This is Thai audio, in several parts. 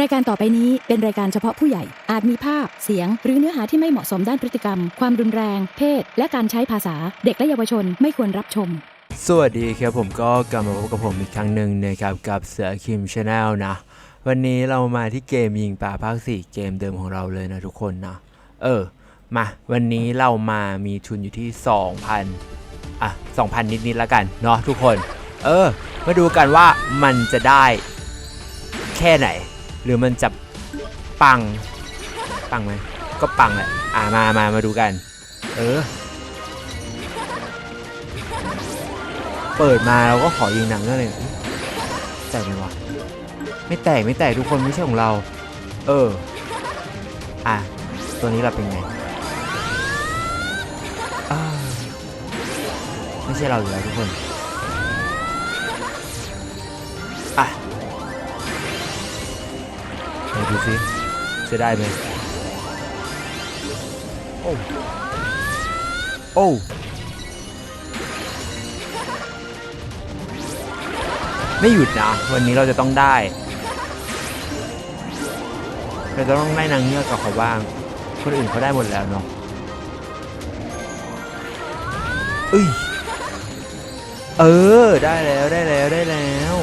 รายการต่อไปนี้เป็นรายการเฉพาะผู้ใหญ่ อาจมีภาพ เสียง หรือเนื้อหาที่ไม่เหมาะสมด้านพฤติกรรม ความรุนแรง เพศ และการใช้ภาษา เด็กและเยาวชนไม่ควรรับชม สวัสดีครับผมก็กลับมาพบกับผมอีกครั้งหนึ่งนะครับกับเสือคิมชาแนลนะ วันนี้เรามาที่เกมยิงปลาภาค 4 เกมเดิมของเราเลยนะทุกคนนะเออ มาวันนี้เรามามีทุนอยู่ที่ 2,000อะ2,000 นิดๆแล้วกันเนาะทุกคน เออ มาดูกันว่ามันจะได้แค่ไหน หรือมันจะปัง ปังไหมก็ปังแหละ อะมามามาดูกัน เออ เปิดมาเราก็ขอยิงหนังนั่นเลยแตกไหมวะไม่แตกไม่แตกทุกคนไม่ใช่ของเรา เออ อะ ตัวนี้เราเป็นไงไม่ใช่เราอยู่แล้วทุกคน ดูสิจะได้ไหมโอ้โอ้ไม่หยุดนะ วันนี้เราจะต้องได้ เราจะต้องได้นางเงือกกับเขาบ้าง คนอื่นเขาได้หมดแล้วเนาะเอ้ย เออ ได้แล้วได้แล้วได้แล้ว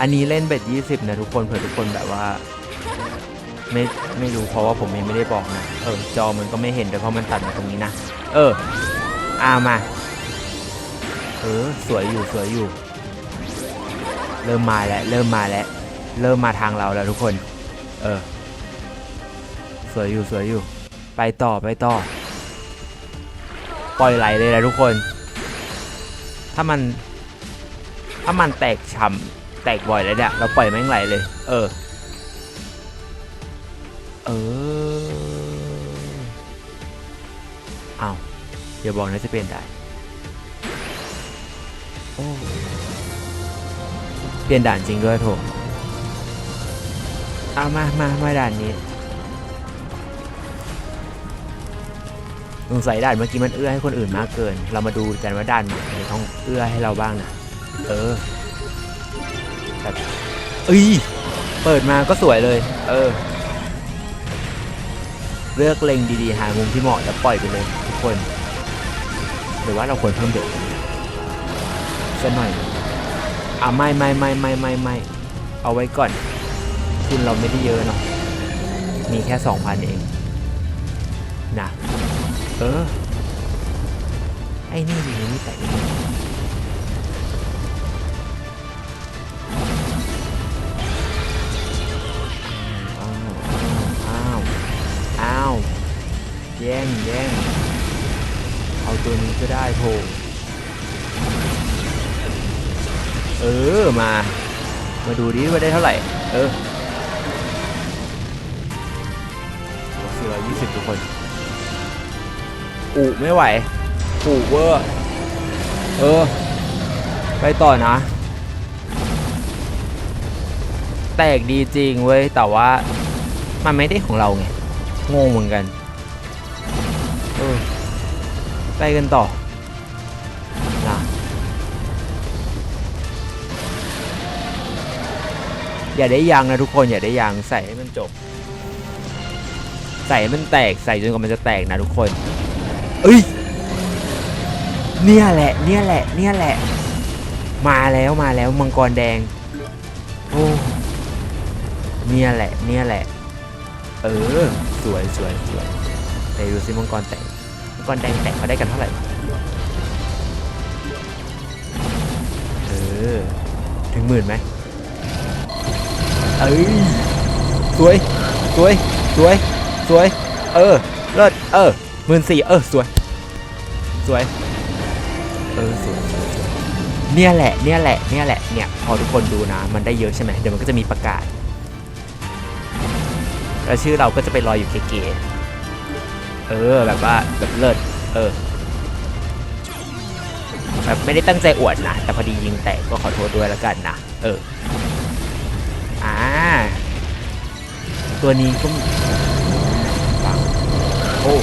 อันนี้เล่นเบ็ด20นะทุกคนเผื่อทุกคนแบบว่า ไม่ไม่รู้เพราะว่าผมยังไม่ได้บอกนะเออจอมันก็ไม่เห็นแต่เพราะมันตัดมาตรงนี้นะเอออามาเออสวยอยู่สวยอยู่ เริ่มมาแล้วเริ่มมาแล้วเริ่มมาทางเราแล้วทุกคน เออ สวยอยู่สวยอยู่ ไปต่อไปต่อ ปล่อยไหลเลยนะทุกคน ถ้ามัน ถ้ามันแตกฉ่ำ แตกบ่อยแล้วเนี่ย เราปล่อยแม่งไหลเลย เออ เออเอาอย่าบอกนะจะเปลี่ยนได้ โอ้เปลี่ยนด่านจริงด้วยโถเอามามามาด่านนี้สงสัยด่านเมื่อกี้มันเอื้อให้คนอื่นมากเกิน เรามาดูกันว่าด่านไหนต้องเอื้อให้เราบ้างนะ เออ แบบเอ้ย เปิดมาก็สวยเลย เออ เลือกเล็งดีๆ หามุมที่เหมาะแล้วปล่อยไปเลยทุกคน หรือว่าเราควรเพิ่มเด็กสักหน่อย อะไม่ไม่ไม่ไม่ไม่ไม่เอาไว้ก่อนทุนเราไม่ได้เยอะเนาะ มีแค่สองพันเอง นะ เออ ไอ้นี่ดีนี่แต่ งแย่ง เอาตัวนี้ก็ได้โถเออ มา มาดูดิว่าได้เท่าไหร่ เออสี่ร้อยยี่สิบทุกคนอูไม่ไหวอูเวอร์ เออ ไปต่อนะ แตกดีจริงเว้ย แต่ว่า มันไม่ได้ของเราไง งงเหมือนกัน ไปกันต่อนะอย่าได้ยางนะทุกคนอย่าได้ยางใส่ให้มันจบ ใส่ให้มันแตกใส่จนกว่ามันจะแตกนะทุกคน เอ้ยเนี่ยแหละ เนี่ยแหละ เนี่ยแหละ มาแล้วมาแล้วมังกรแดง โอ้เนี่ยแหละ เนี่ยแหละ เออ สวยสวยสวยไหนดูซิมังกรแตก มังกรแดงแตกเขาได้กันเท่าไหร่เออถึงหมื่นไหมเอ้ยสวยสวยสวยสวย เออเลิศเออหมื่นสี่เออสวย สวย เออสวยสวยสวยเนี่ยแหละเนี่ยแหละเนี่ยแหละเนี่ยพอทุกคนดูนะ มันได้เยอะใช่ไหมเดี๋ยวมันก็จะมีประกาศ แล้วชื่อเราก็จะไปลอยอยู่เก๋ๆ เออแบบว่าแบบเลิศเออแบบไม่ได้ตั้งใจอวดนะ แต่พอดียิงแตกก็ขอโทษด้วยแล้วกันนะ เออ อ่า ตัวนี้ก็มีปังโอ้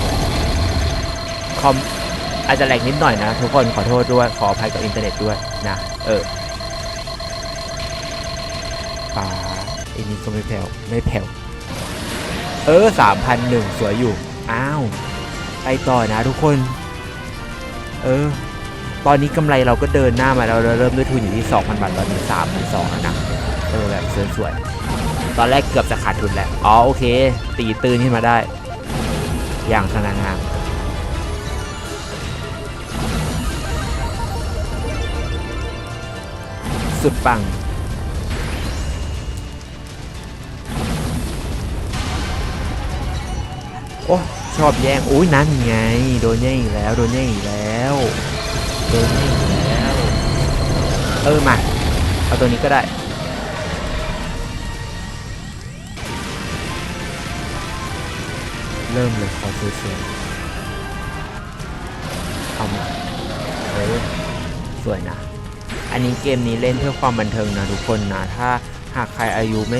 คอมอาจจะแหลกนิดหน่อยนะ ทุกคนขอโทษด้วย ขออภัยกับอินเทอร์เน็ตด้วยนะ เออป่าอ้นี่ก็ไม่แผ่วไม่แผ่วเออสามพันหนึ่งสวยอยู่ อ้าวไปต่อนะทุกคน เออ ตอนนี้กำไรเราก็เดินหน้ามาแล้วเราเริ่มด้วยทุนอยู่ที่ 2,000 บาทตอนนี้3,200แล้วนะ เออแบบสวยๆ ตอนแรกเกือบจะขาดทุนแล้ว อ๋อโอเค ตีตื่นขึ้นมาได้ อย่างสง่างามสุดปัง โอ้ ชอบแย่งอุ้ยนั่นไง โดนแย่งอีกแล้ว โดนแย่งอีกแล้วโดนแย่งอีกแล้ว เออมาเอาตัวนี้ก็ได้เริ่มเลยขอสวยๆเอามาเออสวยนะ อันนี้เกมนี้เล่นเพื่อความบันเทิงนะทุกคนนะ ถ้าหากใครอายุไม่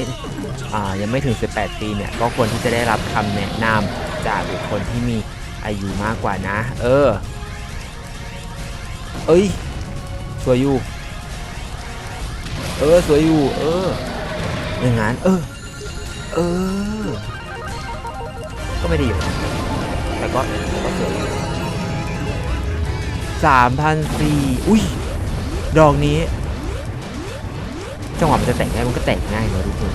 อ่า ยังไม่ถึง 18 ปีเนี่ย ก็ควรที่จะได้รับคำแนะนำ จากบุคคลที่มีอายุมากกว่านะ เออ เอ้ย สวยอยู่ เออ สวยอยู่ เออ อย่างงั้น เออ เออ ก็ไม่ได้อยู่ แต่ก็ก็สวยอยู่สามพันสี่อุ้ย ดอกนี้ จังหวะมันจะแตกง่ายมันก็แตกง่ายเลยทุกคน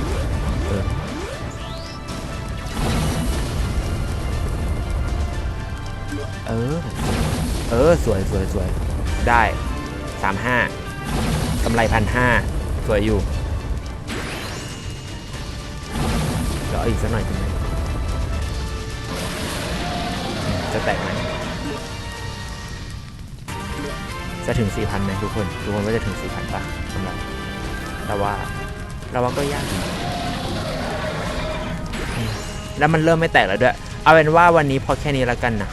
เออ เออ สวยสวยสวยได้สามห้ากำไรพันห้าสวยอยู่เดี๋ยวเอาอีกสักหน่อยดีไหมจะแตกไหมจะถึง 4,000ไหมทุกคน ทุกคนว่าจะถึง 4,000ป่ะกำไรแต่ว่าเราว่าก็ยาก แล้วมันเริ่มไม่แตกแล้วด้วย เอาเป็นว่าวันนี้พอแค่นี้แล้วกันนะ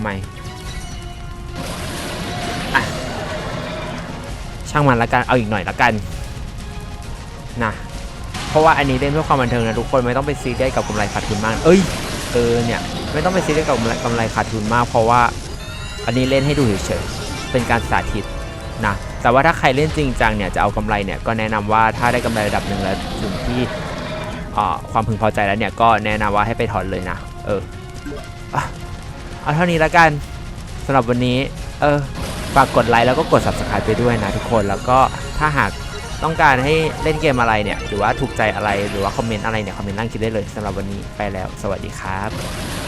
ไม่อะช่างมันละกันเอาอีกหน่อยละกันนะเพราะว่าอันนี้เล่นเพื่อความบันเทิงนะทุกคนไม่ต้องไปซีเรียสกับกำไรขาดทุนมาก เอ้ยเออเนี่ยไม่ต้องไปซีเรียสกับกำไรกำไรขาดทุนมาก เพราะว่าอันนี้เล่นให้ดูเฉยๆเป็นการสาธิตนะแต่ว่าถ้าใครเล่นจริงจังเนี่ยจะเอากำไรเนี่ยก็แนะนำว่าถ้าได้กำไรระดับหนึ่งแล้วถึงที่ความพึงพอใจแล้วเนี่ยก็แนะนำว่าให้ไปถอนเลยนะ เอออ เอาเท่านี้แล้วกันสำหรับวันนี้ เออฝากกดไลค์แล้วก็กด subscribe ไปด้วยนะทุกคนแล้วก็ถ้าหากต้องการให้เล่นเกมอะไรเนี่ย หรือว่าถูกใจอะไรหรือว่าคอมเมนต์อะไรเนี่ย คอมเมนต์ล่างคิดได้เลยสำหรับวันนี้ไปแล้ว สวัสดีครับ